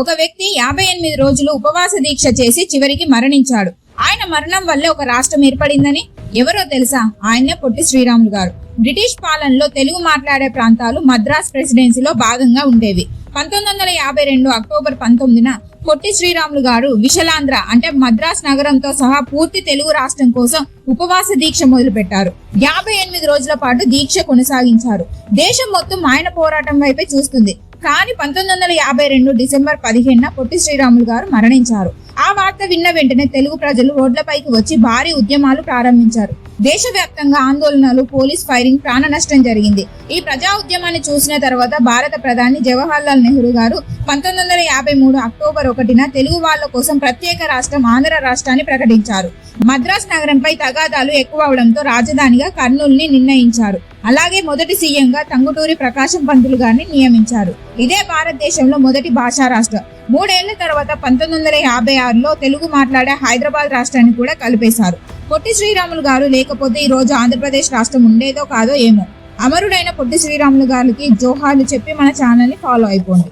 ఒక వ్యక్తి యాభై ఎనిమిది రోజులు ఉపవాస దీక్ష చేసి చివరికి మరణించాడు. ఆయన మరణం వల్లే ఒక రాష్ట్రం ఏర్పడిందని ఎవరో తెలుసా? ఆయనే పొట్టి శ్రీరాములు గారు. బ్రిటిష్ పాలనలో తెలుగు మాట్లాడే ప్రాంతాలు మద్రాస్ ప్రెసిడెన్సీలో భాగంగా ఉండేవి. పంతొమ్మిది వందల యాభై రెండు అక్టోబర్ పంతొమ్మిదిన పొట్టి శ్రీరాములు గారు విశలాంధ్ర అంటే మద్రాస్ నగరంతో సహా పూర్తి తెలుగు రాష్ట్రం కోసం ఉపవాస దీక్ష మొదలుపెట్టారు. యాభై ఎనిమిది రోజుల పాటు దీక్ష కొనసాగించారు. దేశం మొత్తం ఆయన పోరాటం వైపే చూస్తుంది. కానీ పంతొమ్మిది వందల యాభై రెండు డిసెంబర్ పదిహేనున పొట్టి శ్రీరాములు గారు మరణించారు. ఆ వార్త విన్న వెంటనే తెలుగు ప్రజలు రోడ్లపైకి వచ్చి భారీ ఉద్యమాలు ప్రారంభించారు. దేశవ్యాప్తంగా ఆందోళనలు పోలీస్ ఫైరింగ్ ప్రాణ నష్టం జరిగింది. ఈ ప్రజా ఉద్యమాన్ని చూసిన తర్వాత భారత ప్రధాని జవహర్లాల్ నెహ్రూ గారు పంతొమ్మిది వందల యాభై మూడు అక్టోబర్ ఒకటిన తెలుగు వాళ్ళ కోసం ప్రత్యేక రాష్ట్రం ఆంధ్ర రాష్ట్రాన్ని ప్రకటించారు. మద్రాస్ నగరంపై తగాదాలు ఎక్కువ అవడంతో రాజధానిగా కర్నూలుని నిర్ణయించారు. అలాగే మొదటి సీఎంగా తంగుటూరి ప్రకాశం పంతులు గారిని నియమించారు. ఇదే భారతదేశంలో మొదటి భాషా రాష్ట్రం. మూడేళ్ళ తర్వాత పంతొమ్మిది వందల యాభై ఆరులో తెలుగు మాట్లాడే హైదరాబాద్ రాష్ట్రాన్ని కూడా కలిపేశారు. పొట్టి శ్రీరాములు గారు లేకపోతే ఈ రోజు ఆంధ్రప్రదేశ్ రాష్ట్రం ఉండేదో కాదో ఏమో. అమరుడైన పొట్టి శ్రీరాములు గారికి జోహార్లు చెప్పి మన ఛానల్ని ఫాలో అయిపోండి.